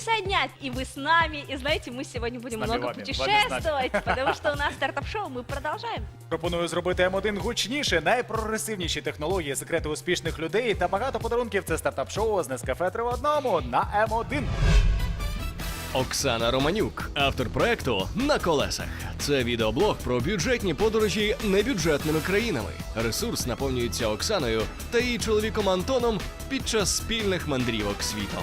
присоединяйтесь. И вы с нами. И знаете, мы сегодня будем нами, много вами, вами, с путешествовать, потому что у нас стартап-шоу. Мы продолжаем. Пропоную зробити М1 гучніше, найпрогресивніші технології, секрети успішних людей та багато подарунків. Це стартап-шоу з Нескафе 3 в одному на М1. Оксана Романюк, автор проекту на колесах. Це відеоблог про бюджетні подорожі небюджетними країнами. Ресурс наповнюється Оксаною та її чоловіком Антоном під час спільних мандрівок світом.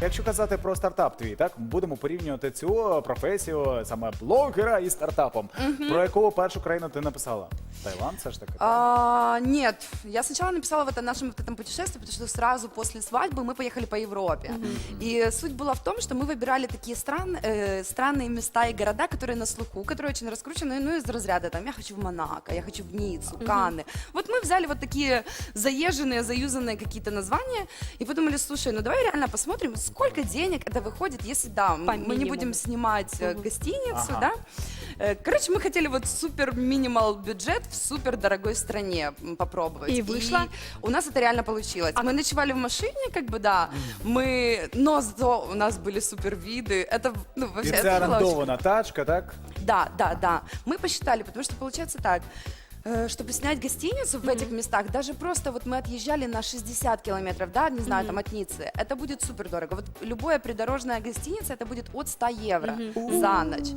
Якщо казати про стартап твій, так будемо порівнювати цю професію саме блогера із стартапом. Про яку першу країну ти написала? Таїланд, все ж таки. А, нет, я сначала написала вот о нашем вот этом путешествии, потому что сразу после свадьбы мы поехали по Европе. И суть была в том, что мы выбирали такие стран, э, странные места и города, которые на слуху, которые очень раскручены, ну, из разряда, там, я хочу в Монако, я хочу в Ниццу, Канны. Вот мы взяли вот такие заезженные, заюзанные какие-то названия и подумали, слушай, ну давай реально посмотрим, сколько денег это выходит, если, да, м- По мы не минимуму. будем снимать э, гостиницу, Ага. да, Э, Короче, мы хотели вот супер минимал бюджет в супер дорогой стране м, попробовать. И вышло? у нас это реально получилось. Мы ночевали в машине, как бы, да. Мы, но зато у нас были супер виды. Это, ну, І вообще, це это было очень орендована тачка, так? да, да, да. Мы посчитали, потому что получается так. э, Чтобы снять гостиницу в этих местах, даже просто вот мы отъезжали на 60 километров, да, не знаю, там от Ниццы, это будет супер дорого. Вот любая придорожная гостиница, это будет от 100 евро за ночь.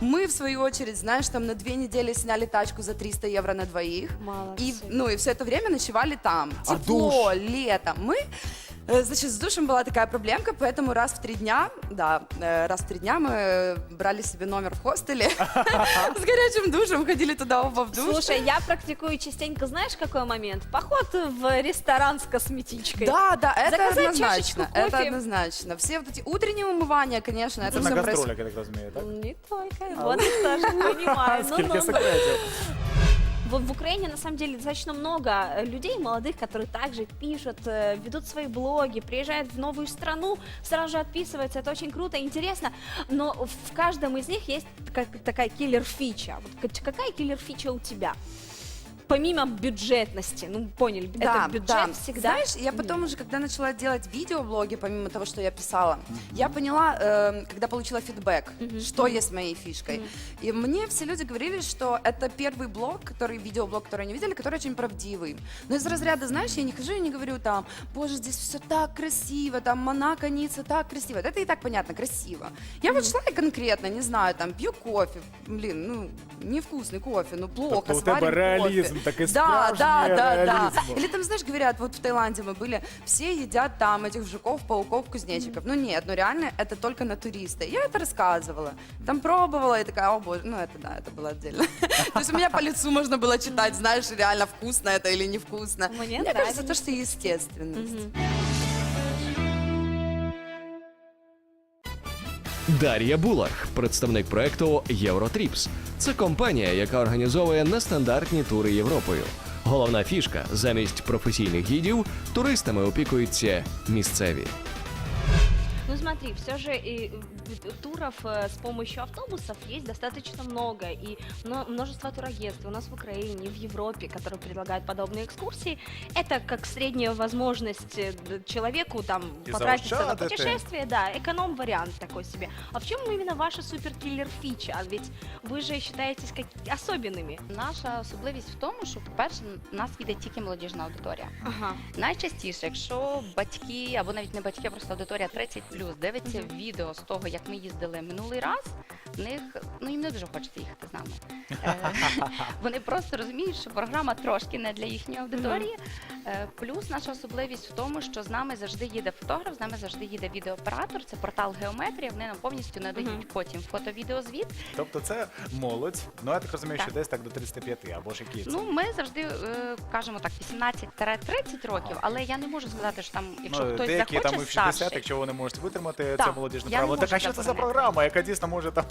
Мы, в свою очередь, знаешь, там на две недели сняли тачку за 300 евро на двоих. Молодцы. И, ну, и все это время ночевали там. А Тепло, лето. Мы Э, Значит, с душем была такая проблемка, поэтому раз в три дня, да, э, раз в три дня мы э, брали себе номер в хостеле с горячим душем, ходили туда оба в душ. Слушай, я практикую частенько, знаешь, какой момент? Поход в ресторан с косметичкой. Да, да, это Заказать чашечку однозначно, это кофе. однозначно. Все вот эти утренние умывания, конечно, это Це все на происходит. гастролях, я так розумію, так? Не только. Вот их тоже понимаю. Ну, Скільки ну, ну. секретів. В, в Украине на самом деле достаточно много э, людей молодых, которые также пишут, э, ведут свои блоги, приезжают в новую страну, сразу же отписываются. Это очень круто, интересно. Но в каждом из них есть как- такая киллер-фича. Вот к- какая киллер-фича у тебя? Помимо бюджетности, ну поняли, это бюджет всегда. Знаешь, я потом уже, когда начала делать видеоблоги, помимо того, что я писала, я поняла, э, когда получила фидбэк, что есть моей фишкой. И мне все люди говорили, что это первый блог, который, видеоблог, который они видели, который очень правдивый. Но из разряда, знаешь, я не хожу и не говорю там, боже, здесь все так красиво, там Монако, Ницца, так красиво. Это и так понятно, красиво. Я вот шла и конкретно, не знаю, там, пью кофе, блин, ну, невкусный кофе, ну, плохо, реалізм, кофе. такий Да, справжній да, да, да. реалізм. Или там, знаешь, говорят, вот в Таиланде мы были, все едят там этих жуков, пауков, кузнечиков. Ну нет, ну реально это только на туриста. Я это рассказывала. Там пробовала и такая, о боже, ну это да, это было отдельно. То есть у меня по лицу можно было читать, знаешь, реально вкусно это или невкусно. Мне Мне кажется, нравится. то, что естественность. Дар'я Булах, представник проекту Євротріпс. Це компанія, яка організовує нестандартні тури Європою. Головна фішка замість професійних гідів туристами опікуються місцеві. Ну смотри, все же и э, туров э, с помощью автобусов есть достаточно много, и мно- множество турагентств у нас в Украине, и в Европе, которые предлагают подобные экскурсии. Это как средняя возможность э, д- человеку там И потратиться на заощадити. путешествие, да, эконом-вариант такой себе. А в чем именно ваша суперкиллер фича? А Ведь вы же считаетесь как особенными. Наша особливість в тому, що, по-перше, нас віде тільки молодіжна аудиторія. Ага. Найчастіше, якщо батьки або навіть не батьки, а просто аудиторія 30 дивиться відео з того, як ми їздили минулий раз, них ну їм не дуже хочеться їхати з нами. Е, Вони просто розуміють, що програма трошки не для їхньої аудиторії. Е, Плюс наша особливість в тому, що з нами завжди їде фотограф, з нами завжди їде відеооператор. Це портал геометрія. Вони нам повністю надають потім фото-відеозвіт. Тобто це молодь, ну я так розумію, що десь так до 35, або ж які це. Ну, ми завжди е, кажемо так, 18-30 років, але я не можу сказати, що там, якщо Ну, хтось деякі захоче там і в 60, старший, якщо вони можуть витримати Так, це молодіжне я не право. можу Так а що це за заборонити. програма, яка дійсно може там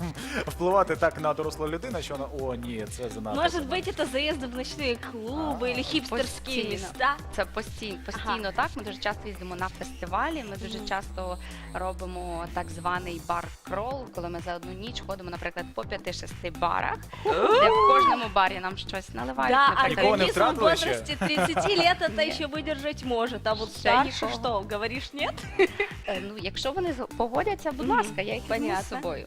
впливати так на доросла людина, що вона о ні, це занадто. Может занадто». быть, это заезды в ночные клубы А, или хипстерские постійно. места. Це постійно, постійно так. Ми дуже часто їздимо на фестивалі. Ми дуже часто робимо так званий бар-крол, коли ми за одну ніч ходимо, наприклад, по 5-6 барах, де в кожному барі нам щось наливають. Да, наприклад, Никого не организм в втратила еще? возрасте 30 лет это еще выдержать может, а вот Ще старше нікого. что, говоришь нет? Е, Ну, якщо якщо вони з- погодяться, будь ласка, я їх візьму з Понятно. собою.